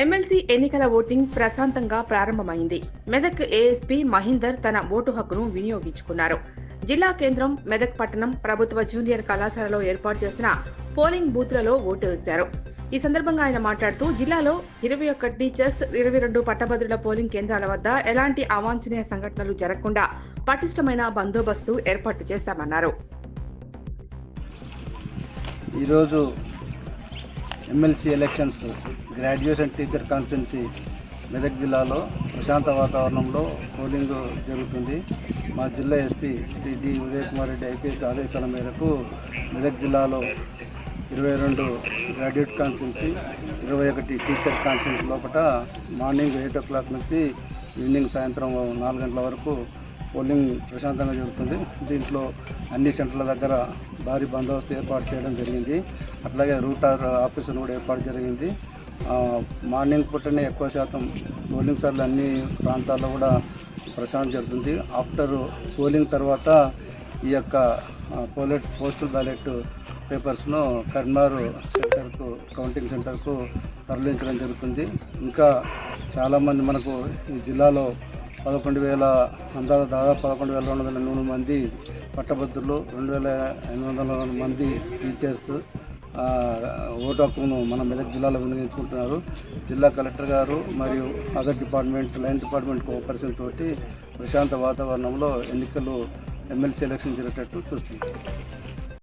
MLC ఎన్నికల voting ప్రశాంతంగా ప్రారంభమైంది. మెదక్ ఏఎస్పీ మహీందర్ తన ఓటు హక్కును వినియోగించుకున్నారు. జిల్లా కేంద్రం మెదక్ పట్టణం ప్రభుత్వ జూనియర్ కళాశాలలో ఏర్పాటు చేసిన పోలింగ్ బూత్లలో ఓటు వేశారు. ఈ సందర్భంగా ఆయన మాట్లాడుతూ జిల్లాలో ఇరవై ఒక్క టీచర్స్ ఇరవై రెండు పట్టభద్రుల పోలింగ్ కేంద్రాల వద్ద ఎలాంటి అవాంఛనీయ సంఘటనలు జరగకుండా పటిష్టమైన బందోబస్తు ఏర్పాటు చేశామన్నారు ఈరోజు MLC elections graduation teacher constituency Medak జిల్లాలో ప్రశాంత వాతావరణంలో పోలింగ్ జరుగుతుంది. మా జిల్లా SP Shri D Uday Kumar Reddy IPS ఆదేశాల మేరకు మెదక్ జిల్లాలో ఇరవై రెండు గ్రాడ్యుయేట్ కాన్స్టిట్యున్సీ ఇరవై ఒకటి టీచర్ కాన్స్టిట్యున్సీ లోపల మార్నింగ్ ఎయిట్ ఓ క్లాక్ నుంచి ఈవినింగ్ సాయంత్రం నాలుగు గంటల వరకు పోలింగ్ ప్రశాంతంగా జరుగుతుంది. దీంట్లో అన్ని సెంటర్ల దగ్గర భారీ బందోబస్తు ఏర్పాటు చేయడం జరిగింది. అట్లాగే రూటార్ ఆఫీసును కూడా ఏర్పాటు జరిగింది. మార్నింగ్ పూటనే ఎక్కువ శాతం పోలింగ్ సార్లు అన్ని ప్రాంతాల్లో కూడా ప్రశాంతం జరుగుతుంది. ఆఫ్టర్ పోలింగ్ తర్వాత ఈ యొక్క పోలెట్ పోస్టల్ బ్యాలెట్ పేపర్స్ను కరీంనగర్ సెంటర్కు కౌంటింగ్ సెంటర్కు తరలించడం జరుగుతుంది. ఇంకా చాలామంది మనకు ఈ జిల్లాలో పదకొండు వేల అందాజ దాదాపు పదకొండు వేల రెండు వందల ఎనిమిది మంది పట్టభద్రులు రెండు వేల ఎనిమిది వందల మంది టీచర్స్ ఓటు హక్కును మన మెదక్ జిల్లాలో వినియోగించుకుంటున్నారు. జిల్లా కలెక్టర్ గారు మరియు other department line department cooperation తోటి ప్రశాంత వాతావరణంలో ఎన్నికలు ఎమ్మెల్సీ ఎలక్షన్ జరిగేటట్టు చూస్తున్నారు